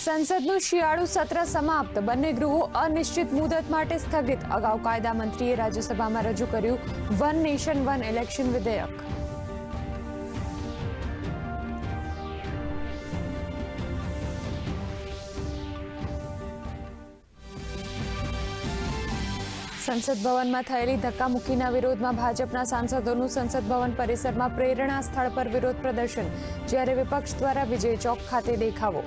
સંસદનું શિયાળુ સત્ર સમાપ્ત. બંને ગૃહો અનિશ્ચિત મુદત માટે સ્થગિત. અગાઉ કાયદા મંત્રીએ રાજ્યસભામાં રજૂ કર્યું, વન નેશન, વન ઇલેક્શન વિધેયક. સંસદ ભવનમાં થયેલી ધક્કામુક્કીના વિરોધમાં ભાજપના સાંસદોનું સંસદ ભવન પરિસરમાં પ્રેરણા સ્થળ પર વિરોધ પ્રદર્શન. જ્યારે વિપક્ષ દ્વારા વિજય ચોક ખાતે દેખાવો.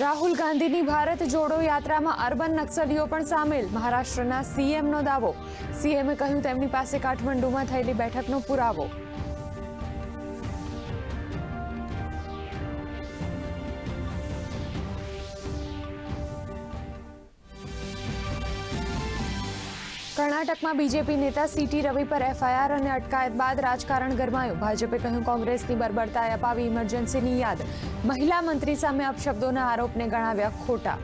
રાહુલ ગાંધીની ભારત જોડો યાત્રામાં અર્બન નક્સલીઓ પણ સામેલ. મહારાષ્ટ્રના સીએમનો દાવો. સીએમએ કહ્યું, તેમની પાસે કાઠમંડુમાં થયેલી બેઠકનો પુરાવો. કર્ણાટકમાં બીજેપી નેતા સીટી રવિ પર એફઆઈઆર અને અટકાયત બાદ રાજકારણ ગરમાયું. ભાજપે કહ્યું, કોંગ્રેસની બર્બરતાએ અપાવી ઇમરજન્સીની યાદ. મહિલા મંત્રી સામે અપશબ્દોના આરોપને ગણાવ્યા ખોટા.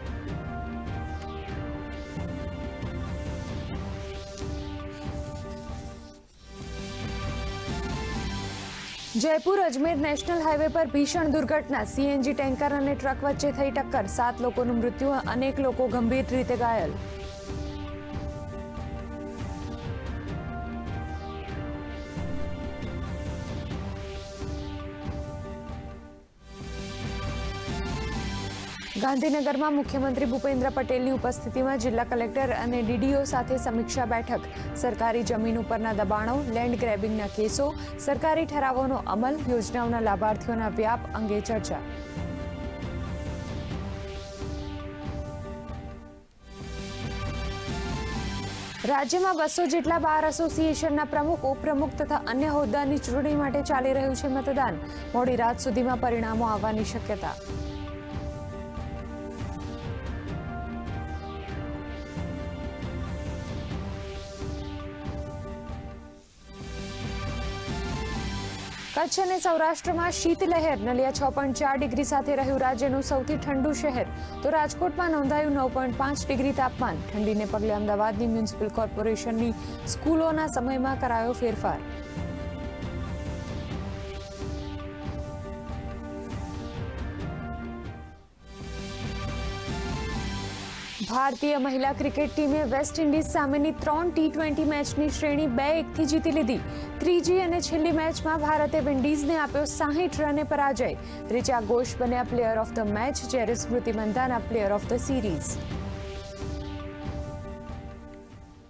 જયપુર અજમેર નેશનલ હાઈવે પર ભીષણ દુર્ઘટના. સીએનજી ટેન્કર અને ટ્રક વચ્ચે થઈ ટક્કર. સાત લોકોનું મૃત્યુ, અનેક લોકો ગંભીર રીતે ઘાયલ. ગાંધીનગરમાં મુખ્યમંત્રી ભૂપેન્દ્ર પટેલની ઉપસ્થિતિમાં જિલ્લા કલેક્ટર અને ડીડીઓ સાથે સમીક્ષા બેઠક. સરકારી જમીન ઉપરના દબાણો, લેન્ડ ગ્રેબિંગના કેસો, સરકારી ઠરાવોનો અમલ, યોજનાઓના લાભાર્થીઓના વ્યાપ અંગે ચર્ચા. રાજ્યમાં બસો જેટલા બાર એસોસિએશનના પ્રમુખ ઉપપ્રમુખ તથા અન્ય હોદ્દાની ચૂંટણી માટે ચાલી રહ્યું છે મતદાન. મોડી રાત સુધીમાં પરિણામો આવવાની શક્યતા. કચ્છ અને સૌરાષ્ટ્રમાં શીતલહેર. નલિયા છ પોઈન્ટ ચાર ડિગ્રી સાથે રહ્યું રાજ્યનું સૌથી ઠંડુ શહેર. તો રાજકોટમાં નોંધાયું નવ પોઈન્ટ પાંચ ડિગ્રી તાપમાન. ઠંડીને પગલે અમદાવાદની મ્યુનિસિપલ કોર્પોરેશનની સ્કૂલોના સમયમાં કરાયો ફેરફાર. ભારતીય મહિલા ક્રિકેટ ટીમે વેસ્ટ ઇન્ડિઝ સામેની ત્રણ ટી ટ્વેન્ટી મેચની શ્રેણી બે એકથી જીતી લીધી. ત્રીજી અને છેલ્લી મેચમાં ભારતે વિન્ડીઝને આપ્યો સાહીઠ રને પરાજય. ત્રિચા ઘોષ બન્યા પ્લેયર ઓફ ધ મેચ જ્યારે Smriti Mandhana player of the series